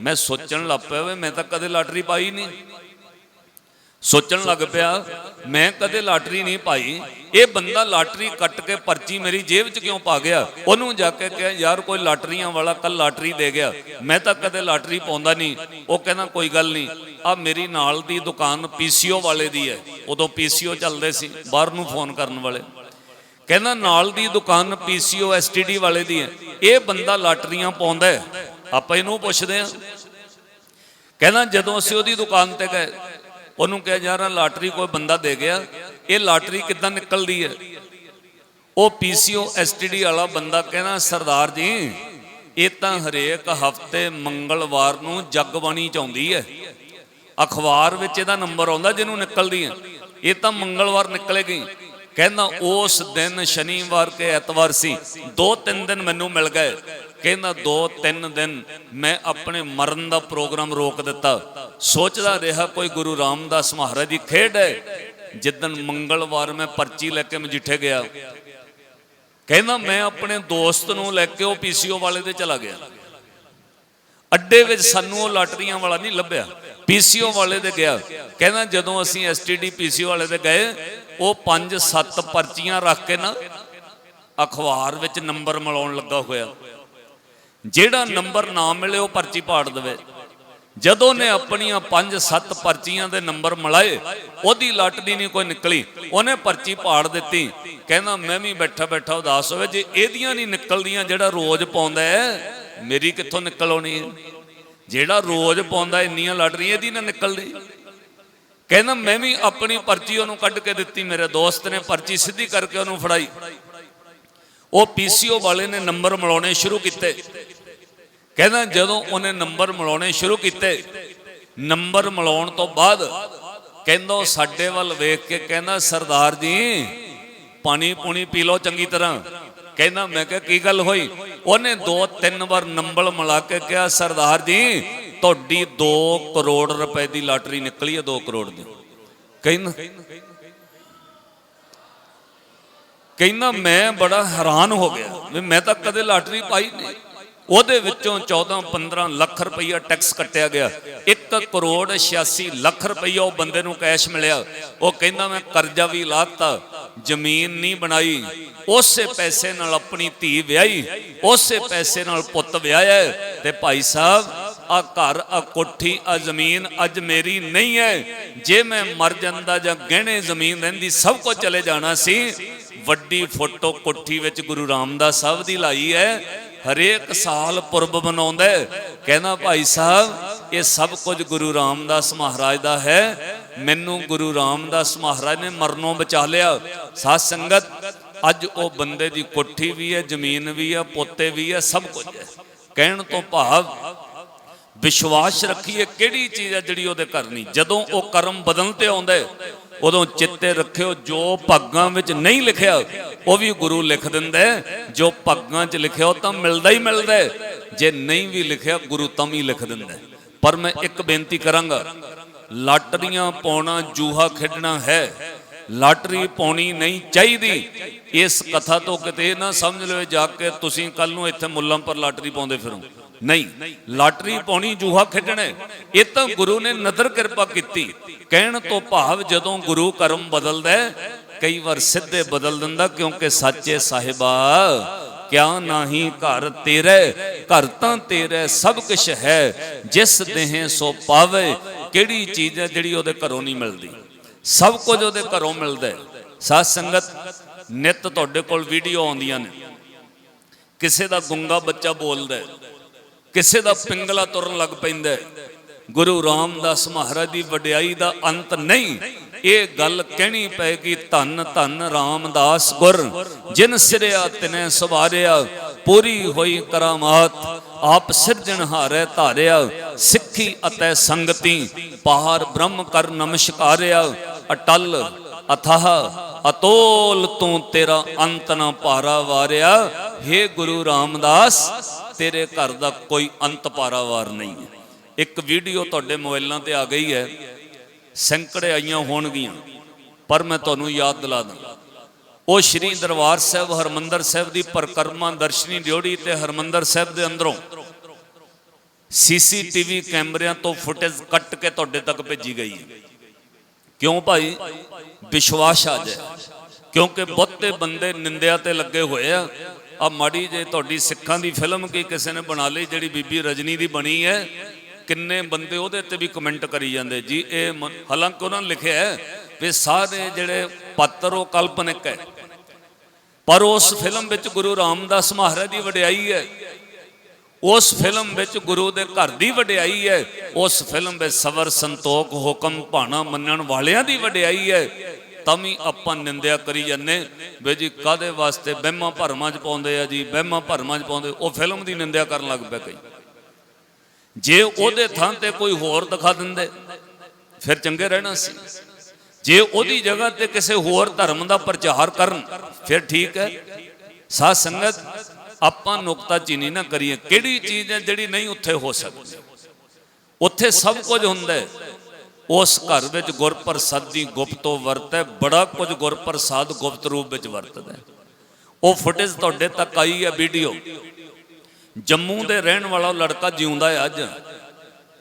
ਮੈਂ ਸੋਚਣ ਲੱਗ ਪਿਆ ਵੇ, ਮੈਂ ਤਾਂ ਕਦੇ ਲਾਟਰੀ ਪਾਈ ਨਹੀਂ। ਸੋਚਣ ਲੱਗ ਪਿਆ, ਮੈਂ ਕਦੇ ਲਾਟਰੀ ਨਹੀਂ ਪਾਈ। ਇਹ ਬੰਦਾ ਲਾਟਰੀ ਕੱਟ ਕੇ ਪਰਚੀ ਮੇਰੀ ਜੇਬ 'ਚ ਕਿਉਂ ਪਾ ਗਿਆ? ਉਹਨੂੰ ਜਾ ਕੇ ਕਿਹਾ, ਯਾਰ, ਕੋਈ ਲਾਟਰੀਆਂ ਵਾਲਾ ਕੱਲ ਲਾਟਰੀ ਦੇ ਗਿਆ। ਮੈਂ ਤਾਂ ਕਦੇ ਲਾਟਰੀ ਪਾਉਂਦਾ ਨਹੀਂ। ਉਹ ਕਹਿੰਦਾ, ਕੋਈ ਗੱਲ ਨਹੀਂ। ਆ ਮੇਰੀ ਨਾਲ ਦੀ ਦੁਕਾਨ ਪੀਸੀਓ ਵਾਲੇ ਦੀ ਹੈ। ਉਦੋਂ ਪੀਸੀਓ ਚੱਲਦੇ ਸੀ, ਬਾਹਰ ਨੂੰ ਫੋਨ ਕਰਨ ਵਾਲੇ। ਕਹਿੰਦਾ, ਨਾਲ ਦੀ ਦੁਕਾਨ ਪੀਸੀਓ ਐਸਟੀਡੀ ਵਾਲੇ ਦੀ ਹੈ। ਇਹ ਬੰਦਾ ਲਾਟਰੀਆਂ ਪਾਉਂਦਾ ਹੈ। ਆਪਾਂ ਇਹਨੂੰ ਪੁੱਛਦੇ ਹਾਂ। ਕਹਿੰਦਾ ਜਦੋਂ ਅਸੀਂ ਉਹਦੀ ਦੁਕਾਨ ਤੇ ਗਏ, ਉਹਨੂੰ ਕਿਹਾ, ਯਾਰ ਲਾਟਰੀ ਕੋਈ ਬੰਦਾ ਦੇ ਗਿਆ। ਇਹ ਲਾਟਰੀ ਕਿੱਦਾਂ ਨਿਕਲਦੀ ਹੈ? ਉਹ ਪੀਸੀਓ ਐਸਟੀਡੀ ਵਾਲਾ ਬੰਦਾ ਕਹਿੰਦਾ, ਸਰਦਾਰ ਜੀ, ਇਹ ਤਾਂ ਹਰੇਕ ਹਫ਼ਤੇ ਮੰਗਲਵਾਰ ਨੂੰ ਜਗਬਾਣੀ ਚ ਆਉਂਦੀ ਹੈ। ਅਖਬਾਰ ਵਿੱਚ ਇਹਦਾ ਨੰਬਰ ਆਉਂਦਾ ਜਿਹਨੂੰ ਨਿਕਲਦੀ ਹੈ ਇਹ ਤਾਂ ਮੰਗਲਵਾਰ ਨਿਕਲੇਗੀ। ਕਹਿੰਦਾ, ਉਸ ਦਿਨ ਸ਼ਨੀਵਾਰ ਕੇ ਐਤਵਾਰ ਸੀ, ਦੋ ਤਿੰਨ ਦਿਨ ਮੈਨੂੰ ਮਿਲ ਗਏ। ਕਹਿੰਦਾ ਦੋ ਤਿੰਨ ਦਿਨ ਮੈਂ ਆਪਣੇ ਮਰਨ ਦਾ ਪ੍ਰੋਗਰਾਮ ਰੋਕ ਦਿੱਤਾ। ਸੋਚਦਾ ਰਿਹਾ ਕੋਈ ਗੁਰੂ ਰਾਮਦਾਸ ਮਹਾਰਾਜ ਦੀ ਖੇਡ ਹੈ। ਜਿੱਦਨ ਮੰਗਲਵਾਰ ਮੈਂ ਪਰਚੀ ਲੈ ਕੇ ਮਜੀਠੇ ਗਿਆ। ਕਹਿੰਦਾ ਮੈਂ ਆਪਣੇ ਦੋਸਤ ਨੂੰ ਲੈ ਕੇ ਉਹ ਪੀਸੀਓ ਵਾਲੇ ਤੇ ਚਲਾ ਗਿਆ। ਅੱਡੇ ਵਿੱਚ ਸਾਨੂੰ ਉਹ ਲਾਟਰੀਆਂ ਵਾਲਾ ਨਹੀਂ ਲੱਭਿਆ। ਪੀਸੀਓ ਵਾਲੇ ਦੇ ਗਿਆ। ਕਹਿੰਦਾ ਜਦੋਂ ਅਸੀਂ ਐਸਟੀਡੀ ਪੀਸੀਓ ਵਾਲੇ ਦੇ ਗਏ, ਉਹ 5-7 ਪਰਚੀਆਂ ਰੱਖ ਕੇ ਨਾ ਅਖਬਾਰ ਵਿੱਚ ਨੰਬਰ ਮਿਲਾਉਣ ਲੱਗਾ ਹੋਇਆ। ਜਿਹੜਾ ਨੰਬਰ ਨਾ ਮਿਲੇ ਉਹ ਪਰਚੀ ਪਾੜ ਦੇਵੇ। ਜਦੋਂ ਨੇ ਆਪਣੀਆਂ 5-7 ਪਰਚੀਆਂ ਦੇ ਨੰਬਰ ਮਿਲਾਏ, ਉਹਦੀ ਲਾਟਰੀ ਨਹੀਂ ਕੋਈ ਨਿਕਲੀ। ਉਹਨੇ ਪਰਚੀ ਪਾੜ ਦਿੱਤੀ। ਕਹਿੰਦਾ, ਮੈਂ ਵੀ ਬੈਠਾ ਬੈਠਾ ਉਦਾਸ ਹੋਵੇ ਜੇ ਇਹਦੀਆਂ ਨਹੀਂ ਨਿਕਲਦੀਆਂ, ਜਿਹੜਾ ਰੋਜ਼ ਪਾਉਂਦਾ ਹੈ, ਮੇਰੀ ਕਿੱਥੋਂ ਨਿਕਲ ਆਉਣੀ ਹੈ? ਜਿਹੜਾ ਰੋਜ਼ ਪਾਉਂਦਾ, ਇੰਨੀਆਂ ਲਾਟਰੀਆਂ ਇਹਦੀ ਨਾ ਨਿਕਲਦੀ। ਕਹਿੰਦਾ, ਮੈਂ ਵੀ ਆਪਣੀ ਪਰਚੀ ਉਹਨੂੰ ਕੱਢ ਕੇ ਦਿੱਤੀ। ਮੇਰੇ ਦੋਸਤ ਨੇ ਪਰਚੀ ਸਿੱਧੀ ਕਰਕੇ ਉਹਨੂੰ ਫੜਾਈ। ਉਹ ਪੀਸੀਓ ਵਾਲੇ ਨੇ ਨੰਬਰ ਮਿਲਾਉਣੇ ਸ਼ੁਰੂ ਕੀਤੇ। ਕਹਿੰਦਾ ਜਦੋਂ ਉਹਨੇ ਨੰਬਰ ਮਿਲਾਉਣੇ ਸ਼ੁਰੂ ਕੀਤੇ, ਨੰਬਰ ਮਿਲਾਉਣ ਤੋਂ ਬਾਅਦ ਕਹਿੰਦਾ ਸਾਡੇ ਵੱਲ ਵੇਖ ਕੇ ਕਹਿੰਦਾ, ਸਰਦਾਰ ਜੀ, ਪਾਣੀ ਪੂਣੀ ਪੀ ਲਓ ਚੰਗੀ ਤਰ੍ਹਾਂ। ਕਹਿੰਦਾ, ਮੈਂ ਕਿਹਾ, ਕੀ ਗੱਲ ਹੋਈ? ਉਹਨੇ ਦੋ ਤਿੰਨ ਵਾਰ ਨੰਬਰ ਮਿਲਾ ਕੇ ਕਿਹਾ, ਸਰਦਾਰ ਜੀ, ਤੁਹਾਡੀ 2 ਕਰੋੜ ਰੁਪਏ ਦੀ ਲਾਟਰੀ ਨਿਕਲੀ ਹੈ 2 ਕਰੋੜ ਦੀ। ਕਹਿੰਦਾ ਕਹਿੰਦਾ ਮੈਂ ਬੜਾ ਹੈਰਾਨ ਹੋ ਗਿਆ ਵੀ ਮੈਂ ਤਾਂ ਕਦੇ ਲਾਟਰੀ ਪਾਈ ਨਹੀਂ। ਉਹਦੇ ਵਿੱਚੋਂ 14 15 ਲੱਖ ਰੁਪਈਆ ਟੈਕਸ ਕੱਟਿਆ ਗਿਆ। 1 ਕਰੋੜ 86 ਲੱਖ ਰੁਪਈਆ ਉਹ ਬੰਦੇ ਨੂੰ ਕੈਸ਼ ਮਿਲਿਆ। ਉਹ ਕਹਿੰਦਾ ਮੈਂ ਕਰਜ਼ਾ ਵੀ ਲਾਤਾ, ਜ਼ਮੀਨ ਨਹੀਂ ਬਣਾਈ। ਉਸੇ ਪੈਸੇ ਨਾਲ ਆਪਣੀ ਧੀ ਵਿਆਹੀ, ਉਸੇ ਪੈਸੇ ਨਾਲ ਪੁੱਤ ਵਿਆਹਿਆ ਤੇ ਭਾਈ ਸਾਹਿਬ ਆ ਘਰ ਆ ਕੋਠੀ ਆ ਜ਼ਮੀਨ ਅੱਜ ਮੇਰੀ ਨਹੀਂ ਹੈ। ਜੇ ਮੈਂ ਮਰ ਜਾਂਦਾ ਜਾਂ ਗਹਿਣੇ ਜ਼ਮੀਨ ਰਹਿੰਦੀ, ਸਭ ਕੁਝ ਚਲੇ ਜਾਣਾ ਸੀ। ਵੱਡੀ ਫੋਟੋ ਕੋਠੀ ਵਿੱਚ ਗੁਰੂ ਰਾਮਦਾਸ ਸਾਹਿਬ ਦੀ ਲਾਈ ਹੈ। ਹਰੇਕ ਸਾਲ ਪੁਰਬ ਮਨਾਉਂਦਾ ਕਹਿੰਦਾ ਭਾਈ ਸਾਹਿਬ, ਇਹ ਸਭ ਕੁਝ ਗੁਰੂ ਰਾਮਦਾਸ ਮਹਾਰਾਜ ਦਾ ਹੈ। ਮੈਨੂੰ ਗੁਰੂ ਰਾਮਦਾਸ ਮਹਾਰਾਜ ਨੇ ਮਰਨੋਂ ਬਚਾ ਲਿਆ। ਸਾਧ ਸੰਗਤ, ਅੱਜ ਉਹ ਬੰਦੇ ਦੀ ਕੋਠੀ ਵੀ ਹੈ, ਜ਼ਮੀਨ ਵੀ ਹੈ, ਪੋਤੇ ਵੀ ਹੈ, ਸਭ ਕੁਝ ਹੈ। ਕਹਿਣ ਤੋਂ ਭਾਵ, ਵਿਸ਼ਵਾਸ ਰੱਖੀਏ ਕਿਹੜੀ ਚੀਜ਼ ਹੈ ਜਿਹੜੀ ਉਹਦੇ ਕਰਨੀ ਜਦੋਂ ਉਹ ਕਰਮ ਬਦਲ ਤੇ ਆਉਂਦਾ ਉਦੋਂ ਚਿੱਤੇ ਰੱਖਿਓ, ਜੋ ਭਾਗਾਂ ਵਿੱਚ ਨਹੀਂ ਲਿਖਿਆ, ਉਹ ਵੀ ਗੁਰੂ ਲਿਖ ਦਿੰਦਾ ਜੋ ਭਾਗਾਂ 'ਚ ਲਿਖਿਆ, ਉਹ ਤਾਂ ਮਿਲਦਾ ਹੀ ਮਿਲਦਾ ਜੇ ਨਹੀਂ ਵੀ ਲਿਖਿਆ, ਗੁਰੂ ਤਾਂ ਵੀ ਲਿਖ ਦਿੰਦਾ ਪਰ ਮੈਂ ਇੱਕ ਬੇਨਤੀ ਕਰਾਂਗਾ, ਲਾਟਰੀਆਂ ਪਾਉਣਾ ਜੂਹਾ ਖੇਡਣਾ ਹੈ। ਲਾਟਰੀ ਪਾਉਣੀ ਨਹੀਂ ਚਾਹੀਦੀ। ਇਸ ਕਥਾ ਤੋਂ ਕਿਤੇ ਨਾ ਸਮਝ ਲਓ ਜਾ ਕੇ ਤੁਸੀਂ ਕੱਲ ਨੂੰ ਇੱਥੇ ਮੁੱਲਾਂ ਪਰ ਲਾਟਰੀ ਪਾਉਂਦੇ ਫਿਰੋ। ਨਹੀਂ, ਲਾਟਰੀ ਪਾਉਣੀ, ਜੂਹਾ ਖੇਡਣਾ। ਇਹ ਤਾਂ ਗੁਰੂ ਨੇ ਨਦਰ ਕਿਰਪਾ ਕੀਤੀ। ਕਹਿਣ ਤੋਂ ਭਾਵ ਜਦੋਂ ਗੁਰੂ ਕਰਮ ਬਦਲਦਾ ਕਈ ਵਾਰ ਸਿੱਧੇ ਬਦਲ ਦਿੰਦਾ, ਕਿਉਂਕਿ ਸੱਚੇ ਸਾਹਿਬਾ, ਕਿਆ ਨਾਹੀ ਘਰ ਤੇਰੇ, ਘਰ ਤਾਂ ਤੇਰੇ, ਸਭ ਕੁਝ ਹੈ। ਜਿਸ ਦੇਹ ਸੋ ਪਾਵੇ, ਕਿਹੜੀ ਚੀਜ਼ ਹੈ ਜਿਹੜੀ ਉਹਦੇ ਘਰੋਂ ਨਹੀਂ ਮਿਲਦੀ? ਸਭ ਕੁਝ ਉਹਦੇ ਘਰੋਂ ਮਿਲਦਾ ਹੈ। ਸਾਧ ਸੰਗਤ, ਨਿਤ ਤੁਹਾਡੇ ਕੋਲ ਵੀਡੀਓ ਆਉਂਦੀਆਂ ਨੇ। ਕਿਸੇ ਦਾ ਗੁੰਗਾ ਬੱਚਾ ਬੋਲਦਾ ਹੈ। ਕਿਸੇ ਦਾ ਪਿੰਗਲਾ ਤੁਰਨ ਲੱਗ ਪੈਂਦਾ ਗੁਰੂ ਰਾਮਦਾਸ ਮਹਾਰਾਜ ਦੀ ਵਡਿਆਈ ਦਾ ਅੰਤ ਨਹੀਂ। ਇਹ ਗੱਲ ਕਹਿਣੀ ਪੈਗੀ, ਧੰਨ ਧੰਨ ਰਾਮਦਾਸ ਗੁਰ, ਜਿਨ ਸਿਰਿਆ ਤਿਨੇ ਸਵਾਰਿਆ, ਪੂਰੀ ਹੋਈ ਕਰਾਮਾਤ, ਆਪ ਸਿਰਜਣਹਾਰੇ ਧਾਰਿਆ, ਸਿੱਖੀ ਅਤੇ ਸੰਗਤੀ ਪਾਰ ਬ੍ਰਹਮ ਕਰ ਨਮਸਕਾਰਿਆ, ਅਟਲ, ਅਥਾਹ, ਅਤੋਲ ਤੂੰ ਤੇਰਾ ਅੰਤ ਨਾ ਭਾਰਾ ਵਾਰਿਆ। हे ਗੁਰੂ ਰਾਮਦਾਸ ਤੇਰੇ ਘਰ ਦਾ ਕੋਈ ਅੰਤ ਪਾਰਾਵਾਰ ਨਹੀਂ ਹੈ। ਇੱਕ ਵੀਡੀਓ ਤੁਹਾਡੇ ਮੋਬਾਈਲਾਂ ਤੇ ਆ ਗਈ ਹੈ। ਸੈਂਕੜੇ ਆਈਆਂ ਹੋਣਗੀਆਂ। ਪਰ ਮੈਂ ਤੁਹਾਨੂੰ ਯਾਦ ਦਿਲਾ ਦਾਂ। ਉਹ ਸ਼੍ਰੀ ਦਰਬਾਰ ਸਾਹਿਬ, ਹਰਮੰਦਰ ਸਾਹਿਬ ਦੀ ਪਰਕਰਮਾ ਦਰਸ਼ਨੀ ਡਿਉੜੀ ਤੇ ਹਰਮੰਦਰ ਸਾਹਿਬ ਦੇ ਅੰਦਰੋਂ ਸੀਸੀਟੀਵੀ ਕੈਮਰਿਆਂ ਤੋਂ ਫੁਟੇਜ ਕੱਟ ਕੇ ਤੁਹਾਡੇ ਤੱਕ ਭੇਜੀ ਗਈ ਹੈ। ਕਿਉਂ ਭਾਈ? ਵਿਸ਼ਵਾਸ ਆ ਜਾਏ। ਕਿਉਂਕਿ ਬਹੁਤੇ ਬੰਦੇ ਨਿੰਦਿਆ ਤੇ ਲੱਗੇ ਹੋਏ ਆ। ਆ ਮਾੜੀ ਜੇ ਤੁਹਾਡੀ ਸਿੱਖਾਂ ਦੀ ਫਿਲਮ ਕੀ ਕਿਸੇ ਨੇ ਬਣਾ ਲਈ ਜਿਹੜੀ ਬੀਬੀ ਰਜਨੀ ਦੀ ਬਣੀ ਹੈ? ਕਿੰਨੇ ਬੰਦੇ ਉਹਦੇ ਤੇ ਵੀ ਕਮੈਂਟ ਕਰੀ ਜਾਂਦੇ? ਜੀ, ਇਹ ਹਾਲਾਂਕਿ ਉਹਨਾਂ ਨੇ ਲਿਖਿਆ ਹੈ ਵੀ ਸਾਰੇ ਜਿਹੜੇ ਪਾਤਰ ਉਹ ਕਲਪਨਿਕ ਹੈ। ਪਰ ਉਸ ਫਿਲਮ ਵਿੱਚ ਗੁਰੂ ਰਾਮਦਾਸ ਮਹਾਰਾਜ ਦੀ ਵਡਿਆਈ ਹੈ। ਉਸ ਫਿਲਮ ਵਿੱਚ ਗੁਰੂ ਦੇ ਘਰ ਦੀ ਵਡਿਆਈ ਹੈ। ਉਸ ਫਿਲਮ ਵਿੱਚ ਸਬਰ ਸੰਤੋਖ ਹੁਕਮ ਭਾਣਾ ਮੰਨਣ ਵਾਲਿਆਂ ਦੀ ਵਡਿਆਈ ਹੈ। ਤਾਂ ਵੀ ਆਪਾਂ ਨਿੰਦਿਆ ਕਰੀ ਜਾਂਦੇ। ਵੀ ਜੀ ਕਾਦੇ ਵਾਸਤੇ ਵਹਿਮਾਂ ਭਰਮਾਂ 'ਚ ਪਾਉਂਦੇ ਆ ਜੀ? ਵਹਿਮਾਂ ਭਰਮਾਂ 'ਚ ਪਾਉਂਦੇ। ਉਹ ਫਿਲਮ ਦੀ ਨਿੰਦਿਆ ਕਰਨ ਲੱਗ ਪਿਆ ਕਈ। ਜੇ ਉਹਦੇ ਥਾਂ ਤੇ ਕੋਈ ਹੋਰ ਦਿਖਾ ਦਿੰਦੇ, ਫਿਰ ਚੰਗੇ ਰਹਿਣਾ ਸੀ। ਜੇ ਉਹਦੀ ਜਗ੍ਹਾ ਤੇ ਕਿਸੇ ਹੋਰ ਧਰਮ ਦਾ ਪ੍ਰਚਾਰ ਕਰਨ, ਫਿਰ ਠੀਕ ਹੈ। ਸਾਧ ਸੰਗਤ, ਆਪਾਂ ਨੁਕਤਾ ਚੀਨੀ ਨਾ ਕਰੀਏ। ਕਿਹੜੀ ਚੀਜ਼ ਹੈ ਜਿਹੜੀ ਨਹੀਂ ਉੱਥੇ ਹੋ ਸਕਦੀ? ਉੱਥੇ ਸਭ ਕੁਝ ਹੁੰਦਾ ਹੈ। ਉਸ ਘਰ ਵਿੱਚ ਗੁਰਪ੍ਰਸਾਦੀ ਗੁਪਤੋ ਵਰਤੈ, ਬੜਾ ਕੁਝ ਗੁਰਪ੍ਰਸਾਦ ਗੁਪਤ ਰੂਪ ਵਿੱਚ ਵਰਤਦਾ ਉਹ ਫੁਟੇਜ ਤੁਹਾਡੇ ਤੱਕ ਆਈ ਹੈ ਵੀਡੀਓ ਜੰਮੂ ਦੇ ਰਹਿਣ ਵਾਲਾ ਲੜਕਾ ਜਿਉਂਦਾ ਹੈ ਅੱਜ।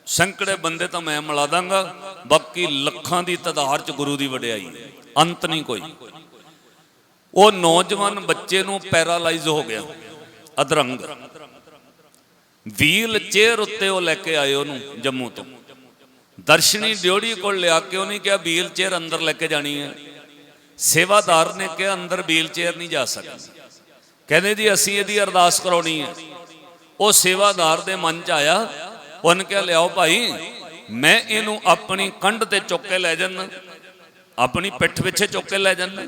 ਸੈਂਕੜੇ ਬੰਦੇ ਤਾਂ ਮੈਂ ਮਿਲਾ ਦਾਂਗਾ, ਬਾਕੀ ਲੱਖਾਂ ਦੀ ਤਾਦਾਦ ਚ ਗੁਰੂ ਦੀ ਵਡਿਆਈ ਅੰਤ ਨਹੀਂ ਕੋਈ। ਉਹ ਨੌਜਵਾਨ ਬੱਚੇ ਨੂੰ ਪੈਰਾਲਾਈਜ਼ ਹੋ ਗਿਆ, ਅਧਰੰਗ। ਵੀਲ ਚੇਅਰ ਉੱਤੇ ਉਹ ਲੈ ਕੇ ਆਏ ਉਹਨੂੰ ਜੰਮੂ ਤੋਂ। ਦਰਸ਼ਨੀ ਡਿਓੜੀ ਕੋਲ ਲਿਆ ਕੇ ਉਹਨੇ ਕਿਹਾ ਵੀਲ ਚੇਅਰ ਅੰਦਰ ਲੈ ਕੇ ਜਾਣੀ ਹੈ। ਸੇਵਾਦਾਰ ਨੇ ਕਿਹਾ, ਅੰਦਰ ਵੀਲ ਚੇਅਰ ਨਹੀਂ ਜਾ ਸਕਦੀ। ਕਹਿੰਦੇ ਜੀ, ਅਸੀਂ ਇਹਦੀ ਅਰਦਾਸ ਕਰਾਉਣੀ ਹੈ। ਉਹ ਸੇਵਾਦਾਰ ਦੇ ਮਨ ਚ ਆਇਆ। ਉਹਨੇ ਕਿਹਾ, ਲਿਆਓ ਭਾਈ, ਮੈਂ ਇਹਨੂੰ ਆਪਣੀ ਕੰਧ ਤੇ ਚੁੱਕ ਕੇ ਲੈ ਜਾਣਾ ਆਪਣੀ ਪਿੱਠ ਪਿੱਛੇ ਚੁੱਕ ਕੇ ਲੈ ਜਾਣਾ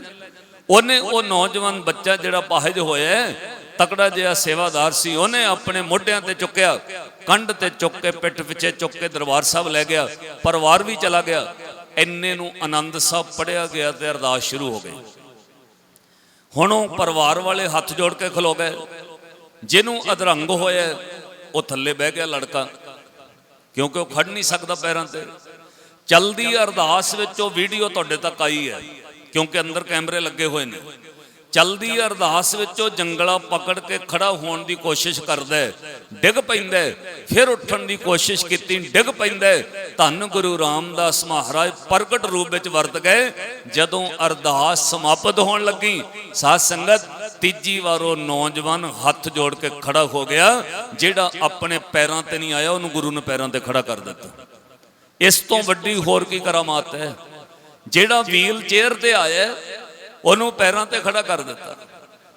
ਉਹਨੇ ਉਹ ਨੌਜਵਾਨ ਬੱਚਾ ਜਿਹੜਾ ਪਾਹਜ ਹੋਇਆ ਤਕੜਾ ਜਿਹਾ ਸੇਵਾਦਾਰ ਸੀ, ਉਹਨੇ ਆਪਣੇ ਮੋਢਿਆਂ ਤੇ ਚੁੱਕਿਆ। ਕੰਢ ਤੇ ਚੁੱਕ ਕੇ ਪਿੱਠ ਪਿੱਛੇ ਚੁੱਕ ਕੇ ਦਰਬਾਰ ਸਾਹਿਬ ਲੈ ਗਿਆ, ਪਰਿਵਾਰ ਵੀ ਚਲਾ ਗਿਆ। ਇੰਨੇ ਨੂੰ ਆਨੰਦ ਸਾਹਿਬ ਪੜਿਆ ਗਿਆ ਤੇ ਅਰਦਾਸ ਸ਼ੁਰੂ ਹੋ ਗਈ। ਹੁਣ ਉਹ ਪਰਿਵਾਰ ਵਾਲੇ ਹੱਥ ਜੋੜ ਕੇ ਖਲੋ ਗਏ। ਜਿਹਨੂੰ ਅਧਰੰਗ ਹੋਇਆ, ਉਹ ਥੱਲੇ ਬਹਿ ਗਿਆ ਲੜਕਾ। ਕਿਉਂਕਿ ਉਹ ਖੜ ਨਹੀਂ ਸਕਦਾ ਪੈਰਾਂ ਤੇ। ਚਲਦੀ ਅਰਦਾਸ ਵਿੱਚ ਉਹ ਵੀਡੀਓ ਤੁਹਾਡੇ ਤੱਕ ਆਈ ਹੈ, ਕਿਉਂਕਿ ਅੰਦਰ ਕੈਮਰੇ ਲੱਗੇ ਹੋਏ ਨੇ। ਚਲਦੀ ਅਰਦਾਸ ਵਿੱਚ ਉਹ ਜੰਗਲਾ ਪਕੜ ਕੇ ਖੜਾ ਹੋਣ ਦੀ ਕੋਸ਼ਿਸ਼ ਕਰਦਾ ਡਿੱਗ ਪੈਂਦਾ ਫਿਰ ਉੱਠਣ ਦੀ ਕੋਸ਼ਿਸ਼ ਕੀਤੀ, ਡਿੱਗ ਪੈਂਦਾ ਧੰਨ ਗੁਰੂ ਰਾਮਦਾਸ ਮਹਾਰਾਜ ਪ੍ਰਗਟ ਰੂਪ ਵਿੱਚ ਵਰਤ ਗਏ। ਜਦੋਂ ਅਰਦਾਸ ਸਮਾਪਤ ਹੋਣ ਲੱਗੀ, ਸਾਧ ਸੰਗਤ ਤੀਜੀ ਵਾਰ ਉਹ ਨੌਜਵਾਨ ਹੱਥ ਜੋੜ ਕੇ ਖੜਾ ਹੋ ਗਿਆ, ਜਿਹੜਾ ਆਪਣੇ ਪੈਰਾਂ ਤੇ ਨਹੀਂ ਆਇਆ, ਉਹਨੂੰ ਗੁਰੂ ਨੇ ਪੈਰਾਂ ਤੇ ਖੜਾ ਕਰ ਦਿੱਤਾ। ਇਸ ਤੋਂ ਵੱਡੀ ਹੋਰ ਕੀ ਕਰਾਮਾਤ ਹੈ? ਜਿਹੜਾ ਵੀਲ ਚੇਅਰ ਤੇ ਆਇਆ ਉਹਨੂੰ ਪੈਰਾਂ ਤੇ ਖੜਾ ਕਰ ਦਿੱਤਾ।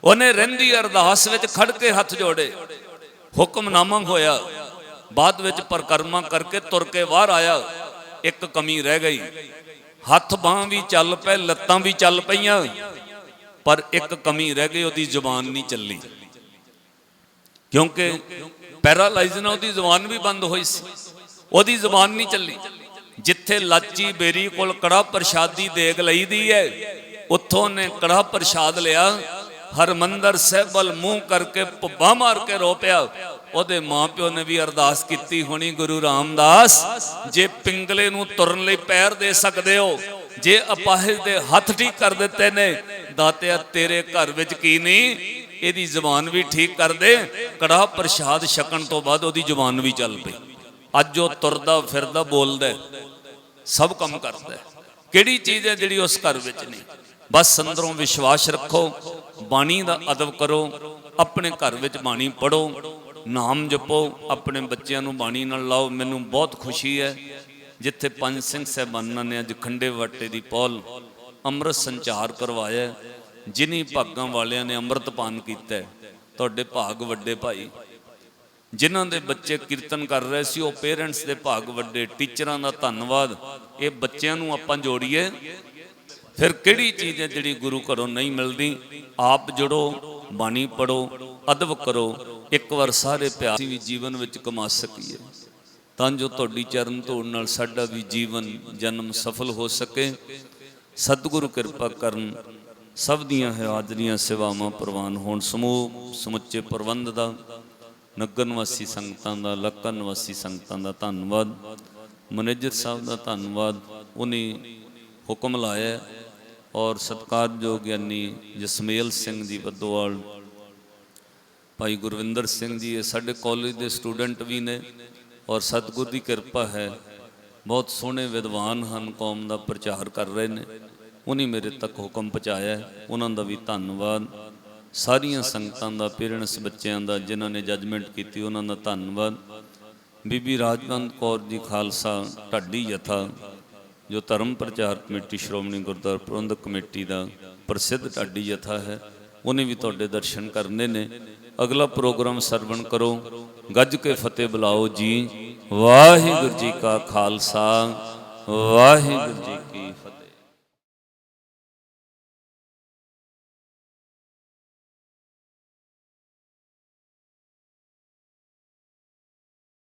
ਉਹਨੇ ਰਹਿੰਦੀ ਅਰਦਾਸ ਵਿੱਚ ਖੜ ਕੇ ਹੱਥ ਜੋੜੇ। ਹੁਕਮਨਾਮਾ ਹੋਇਆ। ਬਾਅਦ ਵਿੱਚ ਪਰਕਰਮਾ ਕਰਕੇ ਤੁਰ ਕੇ ਬਾਹਰ ਆਇਆ। ਇੱਕ ਕਮੀ ਰਹਿ ਗਈ। ਹੱਥ ਬਾਹਾਂ ਵੀ ਚੱਲ ਪਏ, ਲੱਤਾਂ ਵੀ ਚੱਲ ਪਈਆਂ। ਪਰ ਇੱਕ ਕਮੀ ਰਹਿ ਗਈ, ਉਹਦੀ ਜ਼ੁਬਾਨ ਨਹੀਂ ਚੱਲੀ। ਕਿਉਂਕਿ ਪੈਰਾਲਾਈਜ਼ ਨਾਲ ਉਹਦੀ ਜ਼ੁਬਾਨ ਵੀ ਬੰਦ ਹੋਈ ਸੀ। ਉਹਦੀ ਜ਼ੁਬਾਨ ਨਹੀਂ ਚੱਲੀ। ਜਿੱਥੇ ਲਾਚੀ ਬੇਰੀ ਕੋਲ ਕੜਾ ਪ੍ਰਸ਼ਾਦੀ ਦੇਗ ਲਈਦੀ ਹੈ ਉੱਥੋਂ ਨੇ ਕੜਾ ਪ੍ਰਸ਼ਾਦ ਲਿਆ, ਹਰਮੰਦਰ ਸਾਹਿਬ ਵੱਲ ਮੂੰਹ ਕਰਕੇ ਪੁੱਬਾ ਮਾਰ ਕੇ ਰੋ ਪਿਆ। ਉਹਦੇ ਮਾਪਿਓ ਨੇ ਵੀ ਅਰਦਾਸ ਕੀਤੀ, ਹੋਣੀ ਗੁਰੂ ਰਾਮਦਾਸ, ਜੇ ਪਿੰਗਲੇ ਨੂੰ ਤੁਰਨ ਲਈ ਪੈਰ ਦੇ ਸਕਦੇ ਹੋ, ਜੇ ਅਪਾਹਿਜ ਦੇ ਹੱਥ ਠੀਕ ਕਰ ਦਿੱਤੇ ਨੇ, ਦਾਤਿਆ ਤੇਰੇ ਘਰ ਵਿੱਚ ਕੀ ਨਹੀਂ? ਇਹਦੀ ਜ਼ੁਬਾਨ ਵੀ ਠੀਕ ਕਰ ਦੇ। ਕੜਾ ਪ੍ਰਸ਼ਾਦ ਛਕਣ ਤੋਂ ਬਾਅਦ ਉਹਦੀ ਜ਼ੁਬਾਨ ਵੀ ਚੱਲ ਪਈ। ਅੱਜ ਉਹ ਤੁਰਦਾ ਫਿਰਦਾ ਬੋਲਦਾ ਸਭ ਕੰਮ ਕਰਦਾ ਕਿਹੜੀ ਚੀਜ਼ ਹੈ ਜਿਹੜੀ ਉਸ ਘਰ ਵਿੱਚ ਨਹੀਂ? ਬਸ ਅੰਦਰੋਂ ਵਿਸ਼ਵਾਸ ਰੱਖੋ, ਬਾਣੀ ਦਾ ਅਦਬ ਕਰੋ, ਆਪਣੇ ਘਰ ਵਿੱਚ ਬਾਣੀ ਪੜੋ ਨਾਮ ਜਪੋ, ਆਪਣੇ ਬੱਚਿਆਂ ਨੂੰ ਬਾਣੀ ਨਾਲ ਲਾਓ, ਮੈਨੂੰ ਬਹੁਤ ਖੁਸ਼ੀ ਹੈ ਜਿੱਥੇ ਪੰਜ ਸਿੰਘ ਸਾਹਿਬਾਨਾਂ ਨੇ ਅੱਜ ਖੰਡੇ ਵਾਟੇ ਦੀ ਪੌਲ ਅੰਮ੍ਰਿਤ ਸੰਚਾਰ ਕਰਵਾਇਆ ਹੈ। ਜਿਨੀ ਭਾਗਾਂ ਵਾਲਿਆਂ ਨੇ ਅੰਮ੍ਰਿਤ ਪਾਨ ਕੀਤਾ ਤੁਹਾਡੇ ਭਾਗ ਵੱਡੇ ਭਾਈ, ਜਿਨ੍ਹਾਂ ਦੇ ਬੱਚੇ ਕੀਰਤਨ ਕਰ ਰਹੇ ਸੀ, ਉਹ ਪੇਰੈਂਟਸ ਦੇ ਭਾਗ ਵੱਡੇ ਟੀਚਰਾਂ ਦਾ ਧੰਨਵਾਦ ਇਹ ਬੱਚਿਆਂ ਨੂੰ ਆਪਾਂ ਜੋੜੀਏ ਫਿਰ ਕਿਹੜੀ ਚੀਜ਼ ਹੈ ਜਿਹੜੀ ਗੁਰੂ ਘਰੋਂ ਨਹੀਂ ਮਿਲਦੀ? ਆਪ ਜੁੜੋ, ਬਾਣੀ ਪੜੋ, ਅਦਬ ਕਰੋ, ਇੱਕ ਵਾਰ ਸਾਰੇ ਪਿਆਰ ਵੀ ਜੀਵਨ ਵਿੱਚ ਕਮਾ ਸਕੀਏ। ਤਾਂ ਜੋ ਤੁਹਾਡੀ ਚਰਨ ਧੂੜ ਨਾਲ ਸਾਡਾ ਵੀ ਜੀਵਨ, ਜਨਮ ਸਫਲ ਹੋ ਸਕੇ। ਸਤਿਗੁਰੂ ਕਿਰਪਾ ਕਰਨ ਸਭ ਦੀਆਂ ਹਾਜ਼ਰੀਆਂ, ਸੇਵਾਵਾਂ ਪ੍ਰਵਾਨ ਹੋਣ। ਸਮੂਹ, ਸਮੁੱਚੇ ਪ੍ਰਬੰਧ ਦਾ ਨਗਰ ਨਿਵਾਸੀ ਸੰਗਤਾਂ ਦਾ ਲੱਕਾ ਨਿਵਾਸੀ ਸੰਗਤਾਂ ਦਾ ਧੰਨਵਾਦ। ਮੈਨੇਜਰ ਸਾਹਿਬ ਦਾ ਧੰਨਵਾਦ। ਉਹਨੇ ਹੁਕਮ ਲਾਇਆ। ਔਰ ਸਤਿਕਾਰਯੋਗ ਗਿਆਨੀ ਜਸਮੇਲ ਸਿੰਘ ਜੀ ਬੱਦੋਵਾਲ। ਭਾਈ ਗੁਰਵਿੰਦਰ ਸਿੰਘ ਜੀ, ਇਹ ਸਾਡੇ ਕਾਲਜ ਦੇ ਸਟੂਡੈਂਟ ਵੀ ਨੇ ਔਰ ਸਤਿਗੁਰ ਦੀ ਕਿਰਪਾ ਹੈ। ਬਹੁਤ ਸੋਹਣੇ ਵਿਦਵਾਨ ਹਨ, ਕੌਮ ਦਾ ਪ੍ਰਚਾਰ ਕਰ ਰਹੇ ਨੇ। ਉਹਨੇ ਮੇਰੇ ਤੱਕ ਹੁਕਮ ਪਹੁੰਚਾਇਆ ਉਹਨਾਂ ਦਾ ਵੀ ਧੰਨਵਾਦ। ਸਾਰੀਆਂ ਸੰਗਤਾਂ ਦਾ, ਪੇਰੈਂਟਸ ਬੱਚਿਆਂ ਦਾ, ਜਿਨ੍ਹਾਂ ਨੇ ਜੱਜਮੈਂਟ ਕੀਤੀ, ਉਹਨਾਂ ਦਾ ਧੰਨਵਾਦ। ਬੀਬੀ ਰਾਜਵੰਤ ਕੌਰ ਜੀ, ਖਾਲਸਾ ਢਾਡੀ ਜਥਾ ਜੋ ਧਰਮ ਪ੍ਰਚਾਰ ਕਮੇਟੀ ਸ਼੍ਰੋਮਣੀ ਗੁਰਦੁਆਰਾ ਪ੍ਰਬੰਧਕ ਕਮੇਟੀ ਦਾ ਪ੍ਰਸਿੱਧ ਢਾਡੀ ਜਥਾ ਹੈ, ਉਹਨੇ ਵੀ ਤੁਹਾਡੇ ਦਰਸ਼ਨ ਕਰਨੇ ਨੇ। ਅਗਲਾ ਪ੍ਰੋਗਰਾਮ ਸਰਵਣ ਕਰੋ। ਗੱਜ ਕੇ ਫਤਿਹ ਬੁਲਾਓ ਜੀ। ਵਾਹਿਗੁਰੂ ਜੀ ਕਾ ਖਾਲਸਾ। ਵਾਹਿਗੁਰੂ ਜੀ ਕੀ